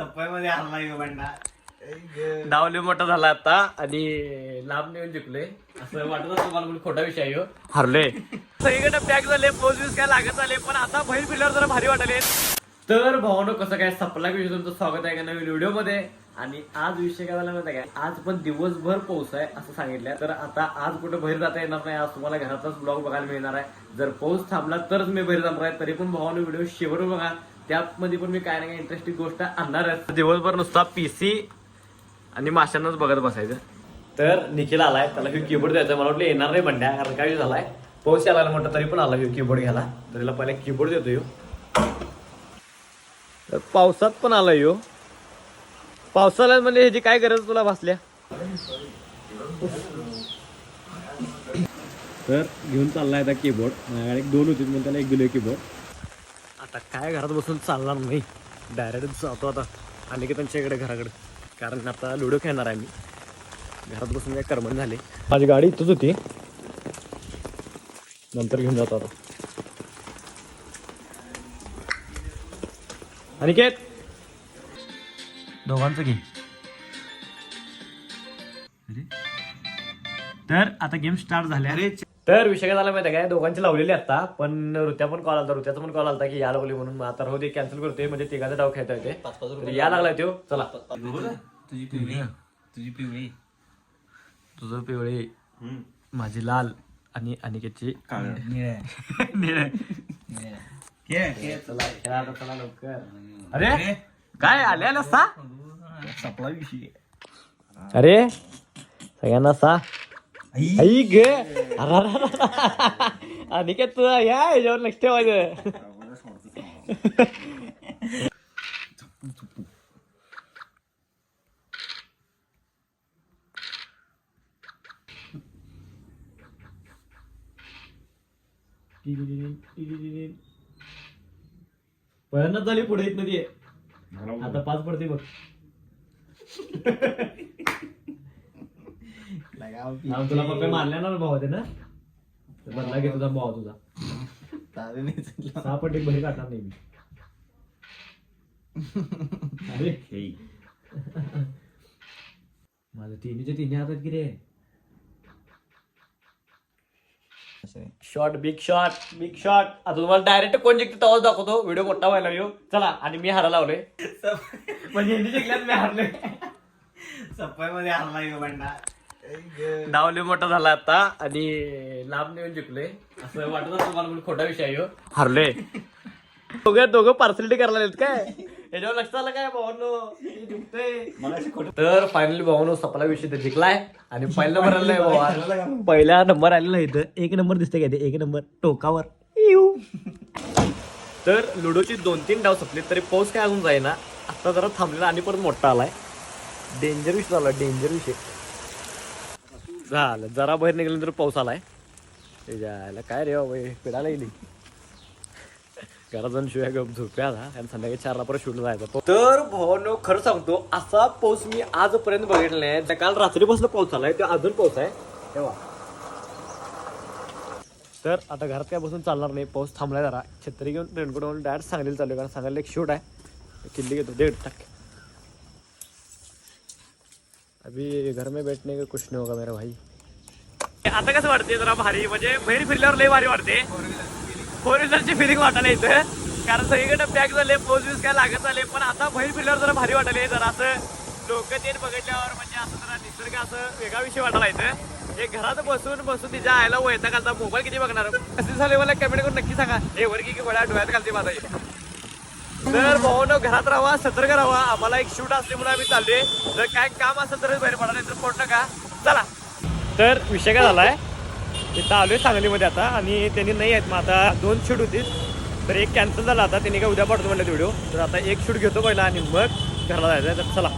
आणला ह्यो बंडा. डावले मोठा झाला आता आणि लांब नेऊन जिंकलोय. असं वाटत म्हणजे खोटा विषय आहे ह्यो. हरले. सगळीकडे पॅक झाले पोच वीस काय लागत झाले पण आता बाहेर फिरल्यावर जरा भारी वाटले तर भावानो कसं काय? सपला विषय तुमचं? स्वागत आहे का नवीन व्हिडिओमध्ये आणि आज विषय काय झाला माहिती आहे काय आज पण दिवसभर पाऊस आहे असं सांगितलंय. तर आता आज कुठं बाहेर जाता येणार नाही आज तुम्हाला घरातच ब्लॉग बघायला मिळणार आहे. जर पाऊस थांबला तरच मी बाहेर जाणार आहे. तरी पण भावानो व्हिडिओ शेवट बघा. त्यामध्ये पण मी काय ना काय इंटरेस्टिंग गोष्ट आणणार आहे दिवसभर नुसता पीसी आणि माशांनाच बघत बसायचं. तर निखिल आलाय त्याला ह्यो कीबोर्ड द्यायचा मला वाटलं येणार नाही बंड्या कारण काय झालाय पाऊस यायला म्हटलं तरी पण आला ह्यो कीबोर्ड घ्यायला. तर त्याला पहिले कीबोर्ड देतो ह्यो. तर पावसात पण आला ह्यो. पावसाळ्यात म्हणजे ह्याची काय गरज तुला भासल्या? तर घेऊन चाललाय आता कीबोर्ड माझ्याकडे एक दोन होती म्हणून त्याला एक दिलोय कीबोर्ड आता काय घरात बसून चालणार नाही. डायरेक्ट जातो आता. आले की इकडे घराकडे. कारण आता लुडो खेळणार आहे मी. घरात बसून काय करमण झाले. माझी गाडी इथंच होती. नंतर घेऊन जातो आता. अनिकेत! दोघांचं घे. तर आता गेम स्टार्ट झाले. अरे तर विषय काय झाला माहिती आहे काय? दोघांची लावलेली आता पण ऋत्या पण कॉल आलता ऋत्याचा पण कॉल आलता की या लागली म्हणून. मग आता राहू दे कॅन्सल करतोय म्हणजे तिघाचा डाव खेळता येते या लागलाय तो. चला. तुझी? पिवळी. तुझी? पिवळी. तुझं पिवळे. माझी लाल आणि अनिकेतची अरे काय आले आले सा सपला विषय. अरे सगळ्यांना सा. आई ग अरे, अरे, अरे. अनिकेत तुझा या याच्यावर लक्ष ठेवायचं पहिल्यांदाच झाली पुढे येत मध्ये आता पाच पडते बघ नाव तुला पप्पा मारल्या ना भाऊ होते ना? तर बदला घे तुझा भाऊ तुझा. सहा पट्टी बरी काढणार नाही मी. अरे माझं तिन्हीच्या तिन्ही हातात किती आहे. Shot big shot big shot आता तुम्हाला डायरेक्ट कोण जिंकते तेव्हाच दाखवतो. व्हिडिओ मोठा व्हायला येऊ चला आणि मी हारा लावलोय म्हणजे हिंदी जिंकल्यात मी हारलोय. सप्पाईमध्ये आणला ह्यो बंडा. डावले मोठा झाला आता आणि लांब नेऊन जिंकलोय. असं वाटत असतं मला म्हणजे खोटा विषय आहे ह्यो. हरलोय. दोघं दोघं पार्सलिटी करायला लागलेत काय? याच्यावर लक्षात आलं काय भावानो? हे तर फायनली भावानो सपला विषय तर जिंकलाय. आणि पहिला नंबर आलेला आहे भावा. पहिला नंबर आलेला आहे इथं. एक नंबर दिसते काय ते? एक नंबर टोकावर. इऊ. तर लुडोची दोन तीन डाव संपले तरी पाऊस काय अजून जाईना. आता जरा थांबलेला आणि परत मोठा आलाय. डेंजर विषय झाला डेंजर विषय. झालं. जरा बाहेर निघाल्यानंतर पाऊस आलाय. ते जायला काय रे बाबा पिडायला गेली. घरात जाऊन शिवाय गप झोप्या आला आणि संध्याकाळी चारला परत शूट जायचं. तर भावानो खरं सांगतो असा पाऊस मी आजपर्यंत बघितला नाही. काल रात्रीपासून पाऊस आलाय ते अजून पाऊस आहे. तेव्हा तर आता घरात काय बसून चालणार नाही. पाऊस थांबलाय जरा. छत्री घेऊन रेनकोट डायरेक्ट सांगलीला चालू कारण सांगायला एक शूट आहे. किल्ली घेतो. डेढ़ टक अभी घर में बैठने का कुछ नहीं होगा मेरा भाई। आता कसं वाटते जरा भारी? म्हणजे बाहेर फिरल्यावर लय भारी वाटते फोर व्हीलरची फिलिंग वाटायला इथं कारण सगळीकडे पॅक झाले पोज यूज काय लागत झाले पण आता बाहेर फिरल्यावर जरा भारी वाटायला जरा असं लोक ते बघितल्यावर म्हणजे असं जरा निसर्ग असं वेगळा विषय वाटायला येतं हे घरात बसून बसून तिच्या आयला वैता घालता मोबाईल किती बघणार? कसे झाले मला? कमेंट करून नक्की सांगा. हे वर की गोळ्या डोळ्यात घालते माझा. तर भाऊन घरात राहा सतर्क राहा. आम्हाला एक शूट असल्यामुळे आम्ही चालले जर काय काम असेल तरच बाहेर पडा नाही तर पडू नका. चला. तर विषय काय झालाय? इथं आलोय सांगलीमध्ये आता आणि त्यांनी नाही आहेत मग आता दोन शूट होतील तर एक कॅन्सल झाला आता. त्यांनी काय उद्या पडतो म्हणलं व्हिडिओ तर आता एक शूट घेतो पहिला आणि मग घराला जायचं आहे तर चला.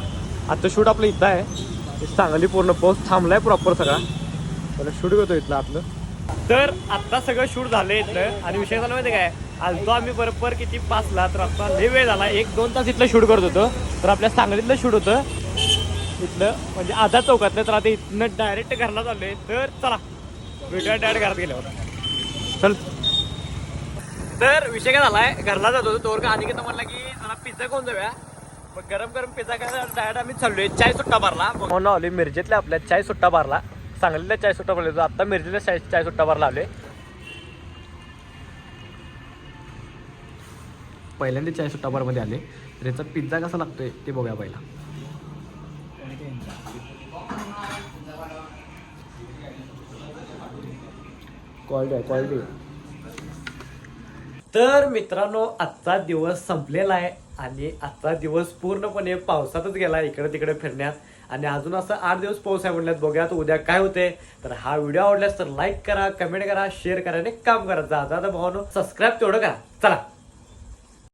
आता शूट आपलं इथं आहे. सांगली पूर्ण पाऊस थांबलाय प्रॉपर सगळा. त्याला शूट घेतो इथलं आपलं. तर आता सगळं शूट झालं इथलं. आणि विषय झाला माहिती काय? आलतो आम्ही बरोबर किती पाचला तर आता लय वेळ झाला. एक दोन तास इथलं शूट करत होतो. तर आपल्या सांगलीतलं शूट होतं. इथलं म्हणजे आधा चौकातलं तर आता इथनं डायरेक्ट घरला चाललोय. तर चला व्हिडिओ डायरेक्ट घरात गेल्यावर. चल. तर विषय काय झालाय घरला जात होतो. तोवर का अनिकेत म्हणला की जरा पिझ्झा कोण जाऊया. मग गरम गरम पिझ्झा काय डायरेक्ट आम्ही चाललोय. चाय सुट्टा मारला म्हणून आलोय मिरजेतल्या आपल्या चाय सुट्टा मारला सांगलीला चाय सुट्टा मारला आता मिरजेला चाय चाय सुट्टा मारला आलोय. पहिल्यांदा चाय सुट्टा बारमध्ये आले. तर याचा पिझ्झा कसा लागतोय ते बघूया पहिला. क्वालिटी आहे क्वालिटी तर मित्रांनो आजचा दिवस संपलेला आहे आणि आजचा दिवस पूर्णपणे पावसातच गेला इकडे तिकडे फिरण्यात. आणि अजून असं आठ दिवस पाऊस आहे म्हणल्यात बघूया तर उद्या काय होते तर हा व्हिडिओ आवडल्यास तर लाईक करा कमेंट करा शेअर करा आणि काम करा. जाता भावानो सबस्क्राईब तेवढं करा. चला.